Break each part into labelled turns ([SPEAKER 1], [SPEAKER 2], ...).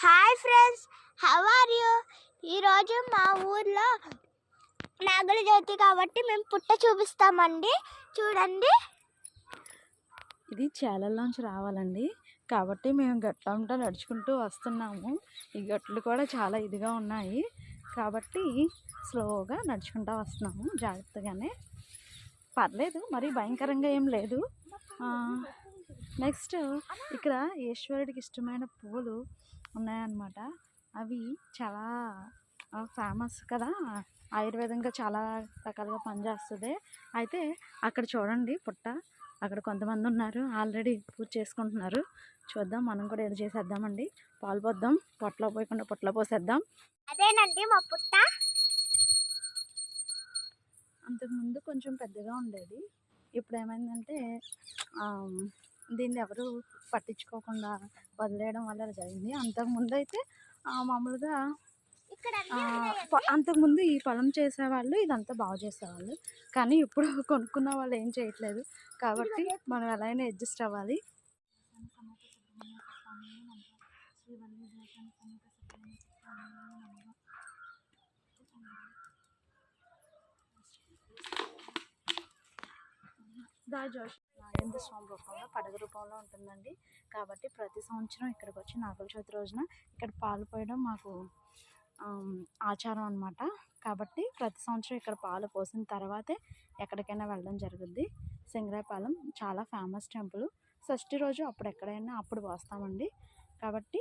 [SPEAKER 1] Hi friends how are you ఈరోజు మా ఊర్లో నాగుల జ్యోతి కాబట్టి మేము పుట్ట చూపిస్తామండి. చూడండి.
[SPEAKER 2] ఇది చేలల్లోంచి రావాలండి. కాబట్టి మేము గట్లంతా నడుచుకుంటూ వస్తున్నాము. ఈ గట్లు కూడా చాలా ఇదిగా ఉన్నాయి. కాబట్టి స్లోగా నడుచుకుంటూ వస్తున్నాము. జాగ్రత్తగానే. పర్లేదు మరి భయంకరంగా ఏం లేదు. నెక్స్ట్ ఇక్కడ ఈశ్వరుడికి ఇష్టమైన పువ్వులు ఉన్నాయన్నమాట. అవి చాలా ఫేమస్ కదా. ఆయుర్వేదంగా చాలా రకాలుగా పనిచేస్తుంది. అయితే అక్కడ చూడండి పుట్ట. అక్కడ కొంతమంది ఉన్నారు. ఆల్రెడీ పూజ చేసుకుంటున్నారు. చూద్దాం మనం కూడా ఏదో చేసేద్దామండి. పాలు పోద్దాం. పొట్టలో పోయకుండా పొట్టలో పోసేద్దాం.
[SPEAKER 1] అదేనండి మా పుట్ట.
[SPEAKER 2] అంతకుముందు కొంచెం పెద్దగా ఉండేది. ఇప్పుడు ఏమైందంటే దీన్ని ఎవరు పట్టించుకోకుండా వదిలేయడం వల్ల జరిగింది. అంతకుముందు అయితే మామూలుగా అంతకుముందు ఈ పొలం చేసేవాళ్ళు ఇదంతా బాగు చేసేవాళ్ళు. కానీ ఇప్పుడు కొనుక్కున్న వాళ్ళు ఏం చేయట్లేదు. కాబట్టి మనం ఎలా అయినా అడ్జస్ట్ అవ్వాలి. రాజేంద్ర స్వామి రూపంలో పడగ రూపంలో ఉంటుందండి. కాబట్టి ప్రతి సంవత్సరం ఇక్కడికి వచ్చి నాగుల చవితి రోజున ఇక్కడ పాలు పోయడం మాకు ఆచారం అనమాట కాబట్టి ప్రతి సంవత్సరం ఇక్కడ పాలు పోసిన తర్వాతే ఎక్కడికైనా వెళ్ళడం జరుగుద్ది. సింగరాయపాలెం చాలా ఫేమస్ టెంపుల్. షష్ఠి రోజు అప్పుడు ఎక్కడైనా అప్పుడు పోస్తామండి. కాబట్టి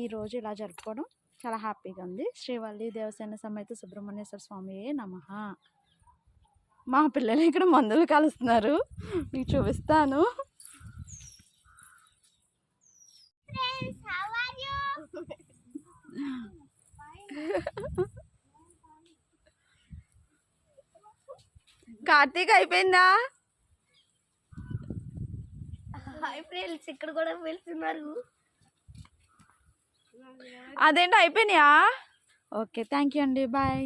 [SPEAKER 2] ఈ రోజు ఇలా జరుపుకోవడం చాలా హ్యాపీగా ఉంది. శ్రీవల్లి దేవసేన సమేత సుబ్రహ్మణ్యేశ్వర స్వామి నమ. మా పిల్లలు ఇక్కడ మందులు కలుస్తున్నారు. మీకు చూపిస్తాను. కార్తీక్ అయిపోయిందా?
[SPEAKER 1] హాయ్ ఫ్రెండ్స్ ఇక్కడ కూడా వెళ్తున్నారు.
[SPEAKER 2] అదేంటి అయిపోయినాయా? ఓకే థ్యాంక్ యూ అండి బాయ్